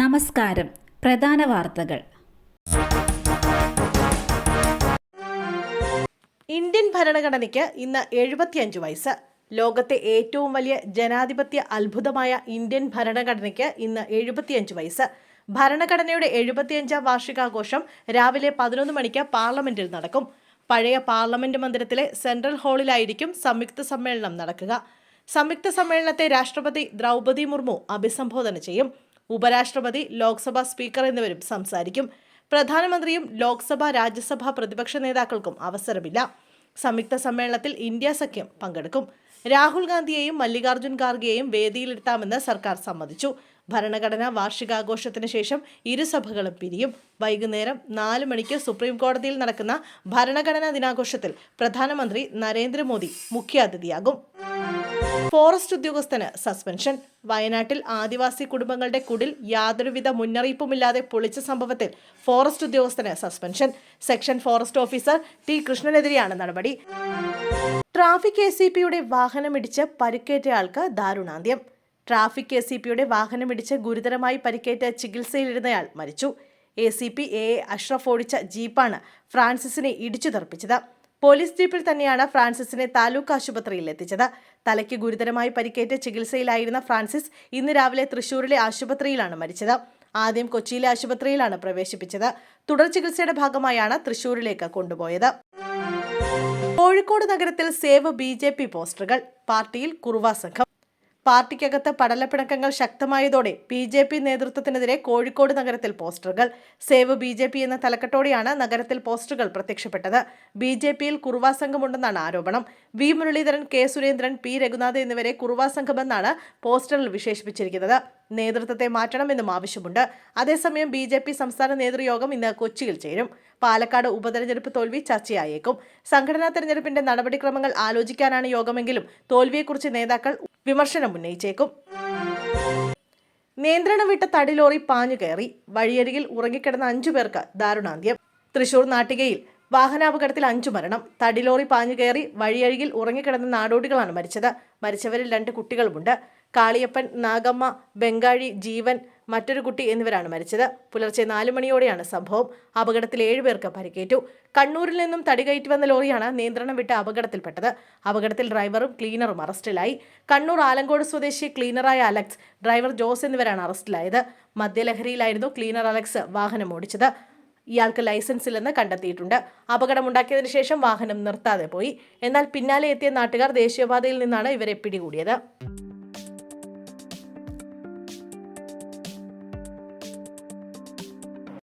നമസ്കാരം. പ്രധാന വാർത്തകൾ. ഇന്ത്യൻ ഭരണഘടനയ്ക്ക് ഇന്ന് എഴുപത്തിയഞ്ച് വയസ്സ്. ലോകത്തെ ഏറ്റവും വലിയ ജനാധിപത്യ അത്ഭുതമായ ഇന്ത്യൻ ഭരണഘടനയ്ക്ക് ഇന്ന് എഴുപത്തിയഞ്ച് വയസ്സ്. ഭരണഘടനയുടെ എഴുപത്തിയഞ്ചാം വാർഷികാഘോഷം രാവിലെ പതിനൊന്ന് മണിക്ക് പാർലമെന്റിൽ നടക്കും. പഴയ പാർലമെന്റ് മന്ദിരത്തിലെ സെൻട്രൽ ഹാളിലായിരിക്കും സംയുക്ത സമ്മേളനം നടക്കുക. സംയുക്ത സമ്മേളനത്തെ രാഷ്ട്രപതി ദ്രൗപദി മുർമു അഭിസംബോധന ചെയ്യും. ഉപരാഷ്ട്രപതി ലോക്സഭാ സ്പീക്കർ എന്നിവരും സംസാരിക്കും. പ്രധാനമന്ത്രിയും ലോക്സഭ രാജ്യസഭാ പ്രതിപക്ഷ നേതാക്കൾക്കും അവസരമില്ല. സംയുക്ത സമ്മേളനത്തിൽ ഇന്ത്യ സഖ്യം പങ്കെടുക്കും. രാഹുൽ ഗാന്ധിയെയും മല്ലികാർജുൻ ഖാർഗെയെയും വേദിയിലിരുത്താമെന്ന് സർക്കാർ സമ്മതിച്ചു. ഭരണഘടനാ വാർഷികാഘോഷത്തിന് ശേഷം ഇരുസഭകളും പിരിയും. വൈകുന്നേരം നാല് മണിക്ക് സുപ്രീം കോടതിയിൽ നടക്കുന്ന ഭരണഘടനാ ദിനാഘോഷത്തിൽ പ്രധാനമന്ത്രി നരേന്ദ്രമോദി മുഖ്യാതിഥിയാകും. ഫോറസ്റ്റ് ഉദ്യോഗസ്ഥന് സസ്പെൻഷൻ. വയനാട്ടിൽ ആദിവാസി കുടുംബങ്ങളുടെ കുടിൽ യാതൊരുവിധ മുന്നറിയിപ്പുമില്ലാതെ പൊളിച്ച സംഭവത്തിൽ ഫോറസ്റ്റ് ഉദ്യോഗസ്ഥന് suspension. Section forest officer T കൃഷ്ണനെതിരെയാണ് നടപടി. ട്രാഫിക് എ സി പിയുടെ വാഹനമിടിച്ച് പരിക്കേറ്റയാൾക്ക് ദാരുണാന്ത്യം. ട്രാഫിക് എ സി പിയുടെ വാഹനമിടിച്ച് ഗുരുതരമായി പരിക്കേറ്റ് ചികിത്സയിലിരുന്നയാൾ മരിച്ചു. A C P A Ashraf ഓടിച്ച ജീപ്പാണ് ഫ്രാൻസിസിനെ ഇടിച്ചു തെറിപ്പിച്ചത് പോലീസ് ജീപ്പിൽ തന്നെയാണ് ഫ്രാൻസിസിനെ താലൂക്ക് ആശുപത്രിയിൽ എത്തിച്ചത്. തലയ്ക്ക് ഗുരുതരമായി പരിക്കേറ്റ് ചികിത്സയിലായിരുന്ന ഫ്രാൻസിസ് ഇന്ന് രാവിലെ തൃശൂരിലെ ആശുപത്രിയിലാണ് മരിച്ചത്. ആദ്യം കൊച്ചിയിലെ ആശുപത്രിയിലാണ് പ്രവേശിപ്പിച്ചത്. തുടർ ചികിത്സയുടെ ഭാഗമായാണ് തൃശൂരിലേക്ക് കൊണ്ടുപോയത്. കോഴിക്കോട് നഗരത്തിൽ സേവ് ബി ജെ പി പോസ്റ്ററുകൾ പാർട്ടിയിൽ കുറുവ സംഘം. പാർട്ടിക്കകത്ത് പടലപ്പിണക്കങ്ങൾ ശക്തമായതോടെ ബി ജെ പി നേതൃത്വത്തിനെതിരെ കോഴിക്കോട് നഗരത്തിൽ പോസ്റ്ററുകൾ. സേവ് ബി ജെ പി എന്ന തലക്കെട്ടോടെയാണ് നഗരത്തിൽ പോസ്റ്ററുകൾ പ്രത്യക്ഷപ്പെട്ടത്. ബി ജെ പിയിൽ കുറുവാ സംഘമുണ്ടെന്നാണ് ആരോപണം. V Muraleedharan K Surendran P Raghunath എന്നിവരെ കുറുവാ സംഘമെന്നാണ് പോസ്റ്ററിൽ വിശേഷിപ്പിച്ചിരിക്കുന്നത്. നേതൃത്വത്തെ മാറ്റണമെന്നും ആവശ്യമുണ്ട്. അതേസമയം ബി ജെ പി സംസ്ഥാന നേതൃയോഗം ഇന്ന് കൊച്ചിയിൽ ചേരും. പാലക്കാട് ഉപതെരഞ്ഞെടുപ്പ് തോൽവി ചർച്ചയായേക്കും. സംഘടനാ തെരഞ്ഞെടുപ്പിന്റെ നടപടിക്രമങ്ങൾ ആലോചിക്കാനാണ് യോഗമെങ്കിലും തോൽവിയെക്കുറിച്ച് നേതാക്കൾ വിമർശനം ഉന്നയിച്ചേക്കും. നിയന്ത്രണം വിട്ട തടിലോറി പാഞ്ഞു കയറി. വഴിയരികിൽ ഉറങ്ങിക്കിടന്ന അഞ്ചു പേർക്ക് ദാരുണാന്ത്യം. തൃശൂർ നാട്ടികയിൽ വാഹനാപകടത്തിൽ അഞ്ചു മരണം. തടിലോറി പാഞ്ഞു കയറി വഴിയരികിൽ ഉറങ്ങിക്കിടന്ന നാടോടികളാണ് മരിച്ചത്. മരിച്ചവരിൽ രണ്ട് കുട്ടികളുമുണ്ട്. കാളിയപ്പൻ നാഗമ്മ ബംഗാഴി ജീവൻ മറ്റൊരു കുട്ടി എന്നിവരാണ് മരിച്ചത്. പുലർച്ചെ നാലു മണിയോടെയാണ് സംഭവം. അപകടത്തിൽ ഏഴുപേർക്ക് പരിക്കേറ്റു. കണ്ണൂരിൽ നിന്നും തടി കയറ്റി വന്ന ലോറിയാണ് നിയന്ത്രണം വിട്ട് അപകടത്തിൽപ്പെട്ടത്. അപകടത്തിൽ ഡ്രൈവറും ക്ലീനറും അറസ്റ്റിലായി. കണ്ണൂർ ആലങ്കോട് സ്വദേശി ക്ലീനറായ അലക്സ് ഡ്രൈവർ ജോസ് എന്നിവരാണ് അറസ്റ്റിലായത്. മദ്യലഹരിയിലായിരുന്നു ക്ലീനർ അലക്സ് വാഹനം ഓടിച്ചത്. ഇയാൾക്ക് ലൈസൻസ് ഇല്ലെന്ന് കണ്ടെത്തിയിട്ടുണ്ട്. അപകടമുണ്ടാക്കിയതിനു ശേഷം വാഹനം നിർത്താതെ പോയി. എന്നാൽ പിന്നാലെ എത്തിയ നാട്ടുകാർ ദേശീയപാതയിൽ നിന്നാണ് ഇവരെ പിടികൂടിയത്.